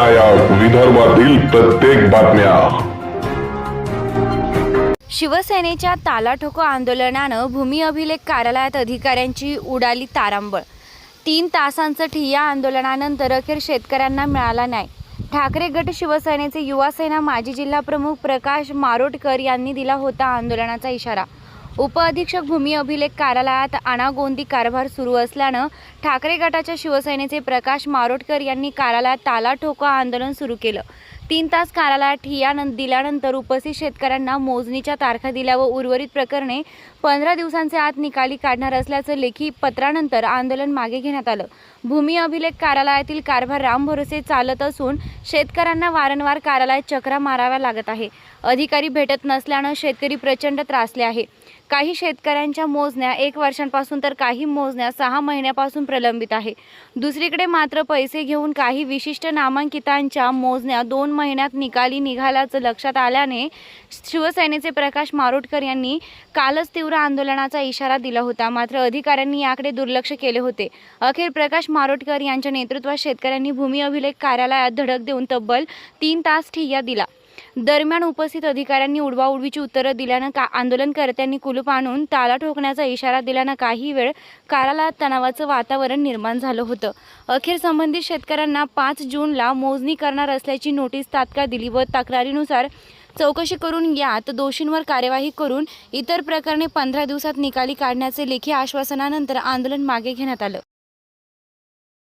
ऐका या विदर्भातील प्रत्येक बातम्या. शिवसेनेच्या तालाठोको आंदोलनानं भूमी अभिलेख कार्यालयात अधिकाऱ्यांची उडाली तारांबळ. तीन तासांचं ठिय्या आंदोलनानंतर अखेर शेतकऱ्यांना मिळाला नाही ठाकरे गट शिवसेनेचे युवासेना माजी जिल्हाप्रमुख प्रकाश मारोटकर यांनी दिला होता आंदोलनाचा इशारा. उपअधीक्षक भूमी अभिलेख कार्यालयात आणागोंदी कारभार सुरू असल्यानं ठाकरे गटाच्या शिवसेनेचे प्रकाश मारोटकर यांनी कार्यालयात ताला ठोका आंदोलन सुरू केलं. तीन तास कार्यालयात ठियान दिल्यानंतर उपस्थित शेतकऱ्यांना मोजणीच्या तारखा दिल्या व उर्वरित प्रकरणे पंधरा दिवसांचे आत निकाली काढणार असल्याचं लेखी पत्रानंतर आंदोलन मागे घेण्यात आलं. भूमी अभिलेख कार्यालयातील कारभार रामभरोसे चालत असून शेतकऱ्यांना वारंवार कार्यालयात चक्रा माराव्या लागत आहे. अधिकारी भेटत नसल्यानं शेतकरी प्रचंड त्रासले आहे. काही शेतकऱ्यांच्या मोजण्या एक वर्षांपासून तर काही मोजण्या सहा महिन्यापासून प्रलंबित आहे. दुसरीकडे मात्र पैसे घेऊन काही विशिष्ट नामांकितांच्या मोजण्या दोन महिन्यात निकाली निघाल्याचं लक्षात आल्याने शिवसेनेचे प्रकाश मारोटकर यांनी कालच तीव्र आंदोलनाचा इशारा दिला होता. मात्र अधिकाऱ्यांनी याकडे दुर्लक्ष केले होते. अखेर प्रकाश मारोटकर यांच्या नेतृत्वात शेतकऱ्यांनी भूमी अभिलेख कार्यालयात धडक देऊन तब्बल तीन तास ठिय्या दिला. दरम्यान उपस्थित अधिकाऱ्यांनी उडवाउडवीची उत्तरं दिल्यानं का आंदोलनकर्त्यांनी कुलूप आणून ताला ठोकण्याचा इशारा दिल्यानं काही वेळ कार्यालयात तणावाचं वातावरण निर्माण झालं होतं. अखेर संबंधित शेतकऱ्यांना पाच जूनला मोजणी करणार असल्याची नोटीस तात्काळ दिली व तक्रारीनुसार चौकशी करून यात दोषींवर कार्यवाही करून इतर प्रकरणे पंधरा दिवसात निकाली काढण्याचे लेखी आश्वासनानंतर आंदोलन मागे घेण्यात आलं.